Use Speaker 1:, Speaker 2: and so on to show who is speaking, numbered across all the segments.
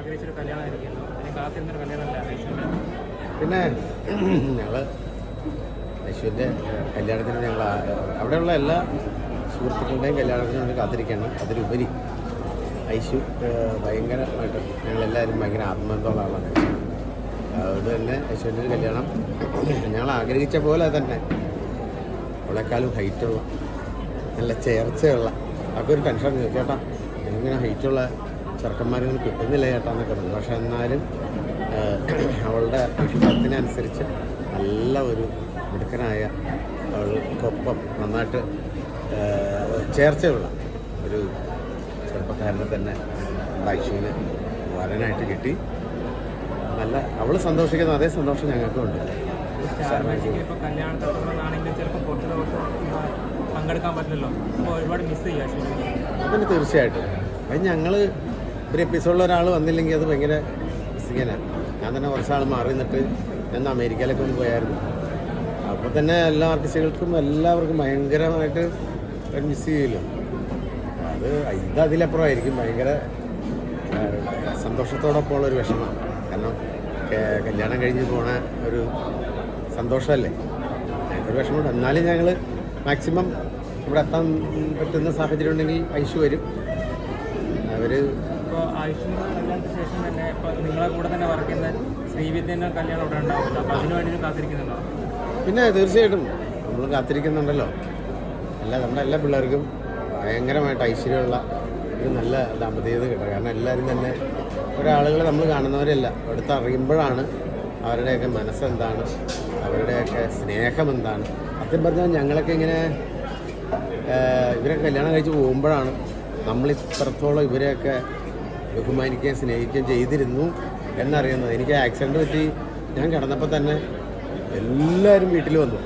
Speaker 1: ആഗ്രഹിച്ചൊരു കല്യാണമല്ല ഐശ്വര്യ
Speaker 2: പിന്നെ ഞങ്ങൾ യശുവിന്റെ കല്യാണത്തിന് ഞങ്ങൾ അവിടെയുള്ള എല്ലാ സുഹൃത്തുക്കളുടെയും കല്യാണത്തിന് ഞങ്ങൾ കാത്തിരിക്കുകയാണ്. അതിലുപരി ഐശു ഭയങ്കരമായിട്ട് ഞങ്ങളെല്ലാവരും ഭയങ്കര ആത്മബന്ധമുള്ള ആളാണ്. അതുകൊണ്ട് തന്നെ ഒരു കല്യാണം ഞങ്ങൾ ആഗ്രഹിച്ച പോലെ തന്നെ അവളെക്കാളും ഹൈറ്റുള്ള നല്ല ചേർച്ചയുള്ള അതൊക്കെ ഒരു ടെൻഷൻ ചേട്ടാ ഇങ്ങനെ ഹൈറ്റുള്ള ചെറുക്കന്മാരൊന്നും കിട്ടുന്നില്ല ചേട്ടാ എന്നൊക്കെ പറഞ്ഞു. പക്ഷെ എന്നാലും അവളുടെ ഇഷ്ടത്തിനനുസരിച്ച് നല്ല ഒരു മിടുക്കനായ അവൾക്കൊപ്പം നന്നായിട്ട് ചേർച്ചയുള്ള ഒരു ചെറുപ്പക്കാരനെ തന്നെ ഭക്ഷ്യന് വരനായിട്ട് കിട്ടി. നല്ല അവൾ സന്തോഷിക്കുന്ന അതേ സന്തോഷം ഞങ്ങൾക്കും ഉണ്ട്.
Speaker 1: പങ്കെടുക്കാൻ പറ്റില്ലല്ലോ. അപ്പോൾ ഒരുപാട് മിസ് ചെയ്യുക
Speaker 2: പിന്നെ തീർച്ചയായിട്ടും. അത് ഞങ്ങൾ ഒരു എപ്പിസോഡിൽ ഒരാൾ വന്നില്ലെങ്കിൽ അത് ഭയങ്കര ഇങ്ങനെ. ഞാൻ തന്നെ കുറച്ചാൾ മാറി നിന്നിട്ട് ഞാൻ അമേരിക്കയിലൊക്കെ ഒന്ന് പോയായിരുന്നു. അപ്പോൾ തന്നെ എല്ലാ ആർട്ടിസ്റ്റുകൾക്കും എല്ലാവർക്കും ഭയങ്കരമായിട്ട് മിസ് ചെയ്യില്ലോ അത് ഇത് അതിലപ്പുറമായിരിക്കും. ഭയങ്കര സന്തോഷത്തോടൊപ്പം ഉള്ള ഒരു കാരണം കല്യാണം കഴിഞ്ഞ് പോണ ഒരു സന്തോഷമല്ലേ? ഞങ്ങൾക്കൊരു വിഷമമുണ്ട്. എന്നാലും ഞങ്ങൾ മാക്സിമം ഇവിടെ എത്താൻ പറ്റുന്ന സാഹചര്യം ഉണ്ടെങ്കിൽ ഐശു വരും അവർ
Speaker 1: ഇപ്പോൾ ആയുഷ്മാൻ കല്യാണത്തിന് ശേഷം തന്നെ ഇപ്പോൾ നിങ്ങളെ കൂടെ തന്നെ വർക്ക് ചെയ്യുന്ന ശ്രീവിദ്യന്റെ കല്യാണം ഇവിടെ ഉണ്ടാവില്ല. അപ്പോൾ അതിന് വേണ്ടി കാത്തിരിക്കുന്നുണ്ടോ?
Speaker 2: പിന്നെ തീർച്ചയായിട്ടും നമ്മൾ കാത്തിരിക്കുന്നുണ്ടല്ലോ. എല്ലാ നമ്മുടെ എല്ലാ പിള്ളേർക്കും ഭയങ്കരമായിട്ട് ഐശ്വര്യമുള്ള ഒരു നല്ല ദാമ്പത്യത കിട്ടുക കാരണം എല്ലാവരും തന്നെ ഒരാളുകളെ നമ്മൾ കാണുന്നവരല്ല. അടുത്ത് അറിയുമ്പോഴാണ് അവരുടെയൊക്കെ മനസ്സെന്താണ് അവരുടെയൊക്കെ സ്നേഹം എന്താണ് സത്യം പറഞ്ഞാൽ ഞങ്ങളൊക്കെ ഇങ്ങനെ ഇവരെ കല്യാണം കഴിച്ച് പോകുമ്പോഴാണ് നമ്മൾ ഇത്രത്തോളം ഇവരെയൊക്കെ ബഹുമാനിക്കുകയും സ്നേഹിക്കുകയും ചെയ്തിരുന്നു എന്നറിയുന്നത്. എനിക്ക് ആക്സിഡന്റ് പറ്റി ഞാൻ കിടന്നപ്പോൾ തന്നെ എല്ലാവരും വീട്ടിൽ വന്നു.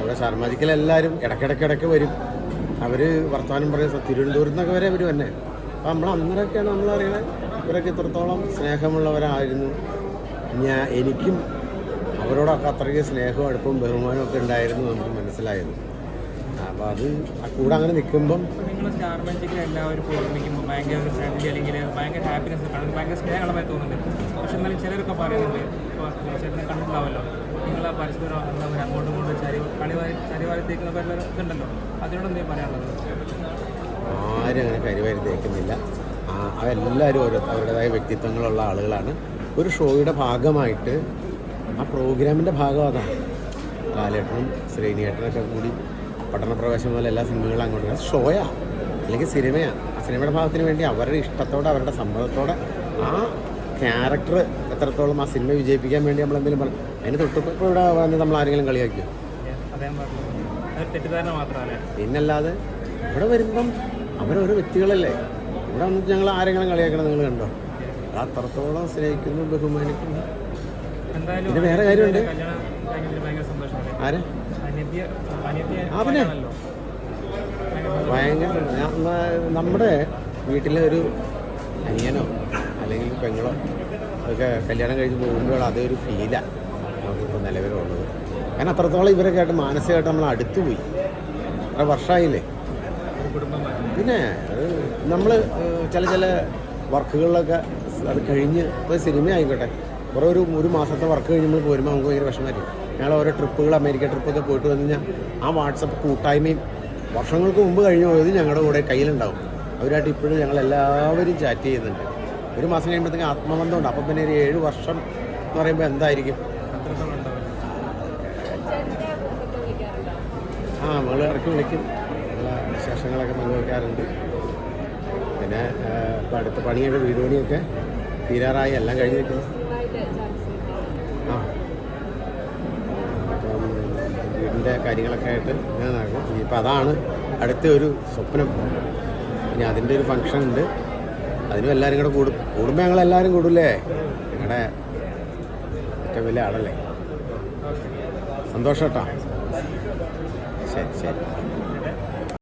Speaker 2: അവിടെ ശർമാജിക്കലെല്ലാവരും ഇടയ്ക്കിടയ്ക്കിടയ്ക്ക് വരും. അവർ വർത്തമാനം പറയും സ- തിരുവനന്തപുരത്ത് നിന്നൊക്കെ വരെ അവർ തന്നെ അപ്പോൾ നമ്മൾ അന്നേരമൊക്കെയാണ് നമ്മളറിയണത് ഇവരൊക്കെ ഇത്രത്തോളം സ്നേഹമുള്ളവരായിരുന്നു. ഞാൻ എനിക്കും അവരോടൊക്കെ അത്രയ്ക്ക് സ്നേഹവും ബഹുമാനവും ഒക്കെ ഉണ്ടായിരുന്നു നമുക്ക് മനസ്സിലായത്. അപ്പോൾ അത് ആ കൂടെ അങ്ങനെ നിൽക്കുമ്പം
Speaker 1: അപ്പോൾ നിങ്ങൾ സ്റ്റാർ മാജിക്കിൽ എല്ലാവരും ഓർമ്മിക്കുമ്പോൾ ഭയങ്കര ഒരു ഫ്രണ്ട്ലി അല്ലെങ്കിൽ ഭയങ്കര ഹാപ്പിനെസ് കാണും. ഭയങ്കര സ്നേഹമുള്ളതായി തോന്നുന്നുണ്ട്. പക്ഷെ എന്നാലും ചിലരൊക്കെ പറയുന്നുണ്ട് ഇപ്പോൾ ചേട്ടനെ കണ്ടിട്ടുണ്ടാവല്ലോ. നിങ്ങൾ പരസ്പരം എന്താ പറയുക അങ്ങോട്ടും ഇങ്ങോട്ടും ചരി കളിവാരി ചരിവാരി തേക്കുന്ന പേരുള്ള ഇതുണ്ടല്ലോ. അതിനോട് എന്തെങ്കിലും പറയാനുള്ളത്?
Speaker 2: ആരും അങ്ങനെ കരിവാരി തേക്കുന്നില്ല. അവരെല്ലാവരും ഓരോ അവരുടേതായ വ്യക്തിത്വങ്ങളുള്ള ആളുകളാണ്. ഒരു ഷോയുടെ ഭാഗമായിട്ട് ആ പ്രോഗ്രാമിന്റെ ഭാഗം അതാണ്. ലാലേട്ടനും ശ്രീനിയേട്ടനൊക്കെ കൂടി പഠനപ്രവേശം പോലെ എല്ലാ സിനിമകളും അങ്ങോട്ട് ഷോയാ. അല്ലെങ്കിൽ സിനിമയാണ് ആ സിനിമയുടെ ഭാഗത്തിന് വേണ്ടി അവരുടെ ഇഷ്ടത്തോടെ അവരുടെ സമ്മതത്തോടെ ആ ക്യാരക്ടർ എത്രത്തോളം ആ സിനിമ വിജയിപ്പിക്കാൻ വേണ്ടി നമ്മൾ എന്തെങ്കിലും പറഞ്ഞു അതിന് തൊട്ടിപ്പോൾ ഇവിടെ വന്ന് നമ്മൾ ആരെങ്കിലും കളിയാക്കിയോ? പിന്നല്ലാതെ ഇവിടെ വരുമ്പം അവരോരോ വ്യക്തികളല്ലേ. ഇവിടെ വന്നിട്ട് ഞങ്ങൾ ആരെങ്കിലും കളിയാക്കണം നിങ്ങൾ കണ്ടോ? അത് അത്രത്തോളം സ്നേഹിക്കുന്നു ബഹുമാനിക്കുന്നു. പിന്നെ വേറെ കാര്യമുണ്ട്. ആരെ? ഭയങ്കര നമ്മുടെ വീട്ടിലെ ഒരു അനിയനോ അല്ലെങ്കിൽ പെങ്ങളോ ഒക്കെ കല്യാണം കഴിഞ്ഞ് പോകുമ്പോൾ അതൊരു ഫീലാണ് നമുക്കിപ്പോൾ നിലവിലുള്ളത്. കാരണം അത്രത്തോളം ഇവരൊക്കെ ആയിട്ട് മാനസികമായിട്ട് നമ്മൾ അടുത്തു പോയി. അത്ര വർഷമായില്ലേ
Speaker 1: ഒരു
Speaker 2: പിന്നെ അത് നമ്മൾ ചില ചില വർക്കുകളിലൊക്കെ അത് കഴിഞ്ഞ് ഇപ്പോൾ സിനിമ ആയിക്കോട്ടെ. കുറേ ഒരു ഒരു മാസത്തെ വർക്ക് കഴിഞ്ഞ് നമ്മൾ പോരുമ്പോൾ നമുക്ക് ഭയങ്കര വിഷമമായിരിക്കും. ഞങ്ങൾ ഓരോ ട്രിപ്പുകൾ അമേരിക്ക ട്രിപ്പൊക്കെ പോയിട്ട് വന്നു കഴിഞ്ഞാൽ ആ വാട്സപ്പ് കൂട്ടായ്മയും വർഷങ്ങൾക്ക് മുമ്പ് കഴിഞ്ഞ് പോയത് ഞങ്ങളുടെ കൂടെ കയ്യിലുണ്ടാവും. അവരായിട്ട് ഇപ്പോഴും ഞങ്ങൾ എല്ലാവരും ചാറ്റ് ചെയ്യുന്നുണ്ട്. ഒരു മാസം കഴിയുമ്പോഴത്തേക്കും ആത്മബന്ധമുണ്ട്. അപ്പം പിന്നെ ഒരു ഏഴ് വർഷം എന്ന് പറയുമ്പോൾ എന്തായിരിക്കും? ആ മകൾ ഇടയ്ക്ക് വിളിക്കും. ഉള്ള വിശേഷങ്ങളൊക്കെ പങ്കുവയ്ക്കാറുണ്ട് പിന്നെ ഇപ്പം അടുത്ത പണിയൊക്കെ വീട് പണിയൊക്കെ തീരാറായി. എല്ലാം കഴിഞ്ഞ് വീടിന്റെ കാര്യങ്ങളൊക്കെ ആയിട്ട് ഇങ്ങനെ നടക്കും ഇനിയിപ്പോൾ അതാണ് അടുത്ത ഒരു സ്വപ്നം. ഇനി അതിന്റെ ഒരു ഫങ്ഷൻ ഉണ്ട്. അതിനും എല്ലാവരും കൂടെ കൂടും. കൂടുമ്പോൾ ഞങ്ങളെല്ലാവരും കൂടില്ലേ? ഞങ്ങളുടെ ഏറ്റവും വലിയ ആളല്ലേ? സന്തോഷം കേട്ടോ ശരി ശരി.